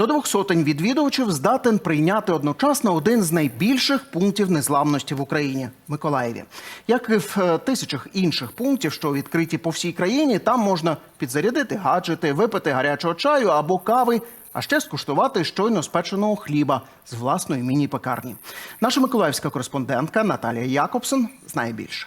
До двох сотень відвідувачів здатен прийняти одночасно один з найбільших пунктів незламності в Україні Миколаєві. Як і в е, тисячах інших пунктів, що відкриті по всій країні, там можна підзарядити гаджети, випити гарячого чаю або кави, а ще скуштувати щойно спеченого хліба з власної міні-пекарні. Наша миколаївська кореспондентка Наталія Якобсон знає більше.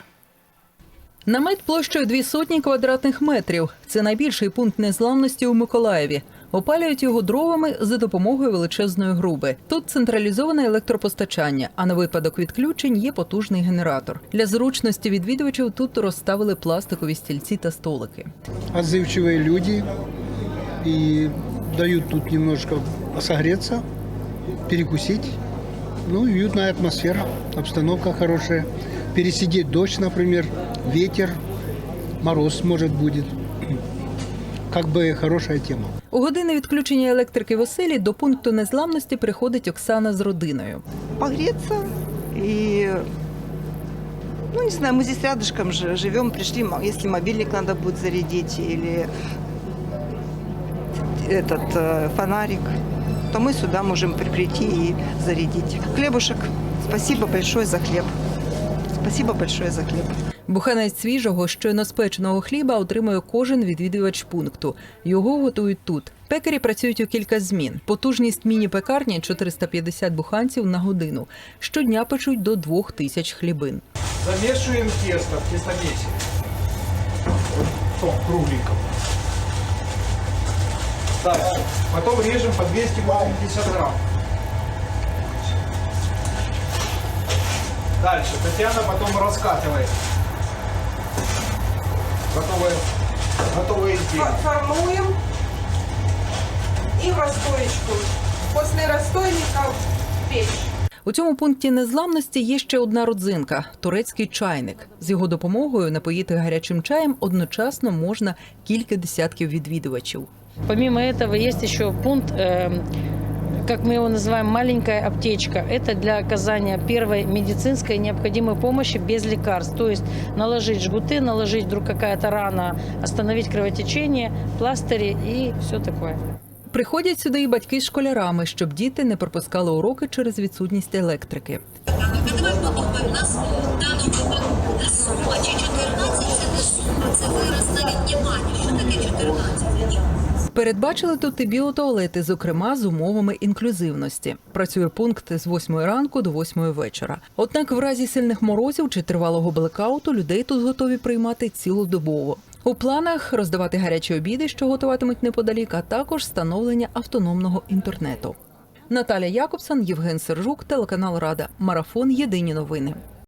Намет площею дві сотні квадратних метрів. Це найбільший пункт незламності у Миколаєві. Опалюють його дровами за допомогою величезної груби. Тут централізоване електропостачання, а на випадок відключень є потужний генератор. Для зручності відвідувачів тут розставили пластикові стільці та столики. отзывчивые люди и дают тут немножко согреться, перекусить. Ну, уютная атмосфера, обстановка хорошая. Пересидеть дождь, например, ветер, мороз может будет Как бы хорошая тема. У години відключення електрики в оселі до пункту незламності приходить Оксана з родиною. погреться и ну не знаю, мы здесь рядышком же живем, пришли, м- если мобильник надо будет зарядить или этот э, фонарик, то мы сюда можем при- прийти и зарядить. Хлебушек, спасибо большое за хлеб. Спасибо большое за хлеб. Буханець свіжого, щойно спеченого хліба отримує кожен відвідувач пункту. Його готують тут. Пекарі працюють у кілька змін. Потужність міні-пекарні 450 буханців на годину. Щодня печуть до двох тисяч хлібин. Замешиваем тесто в тестомесе. В том кругленьком. Дальше. Потом режем по 250 грамм. Дальше. Татьяна потом раскатывает. Готовое, готовое изделие. формуем и в расстоечку. После расстойника в печь. У цьому пункті незламності є ще одна родзинка турецький чайник. З його допомогою напоїти гарячим чаєм одночасно можна кілька десятків відвідувачів. Помимо этого есть еще пункт, э, как мы его называем, маленькая аптечка. Это для оказания первой медицинской необходимой помощи без лекарств. То есть наложить жгуты, наложить вдруг какая-то рана, остановить кровотечение, пластыри и все такое. Приходять сюди і батьки з школярами, щоб діти не пропускали уроки через відсутність електрики. Давай подумаємо, у нас Передбачили тут і біотуалети, зокрема з умовами інклюзивності. Працює пункт з 8 ранку до 8 вечора. Однак, в разі сильних морозів чи тривалого блекауту людей тут готові приймати цілодобово. У планах роздавати гарячі обіди, що готуватимуть неподалік, а також встановлення автономного інтернету. Наталя Якобсон, Євген Сержук, телеканал Рада. Марафон Єдині новини.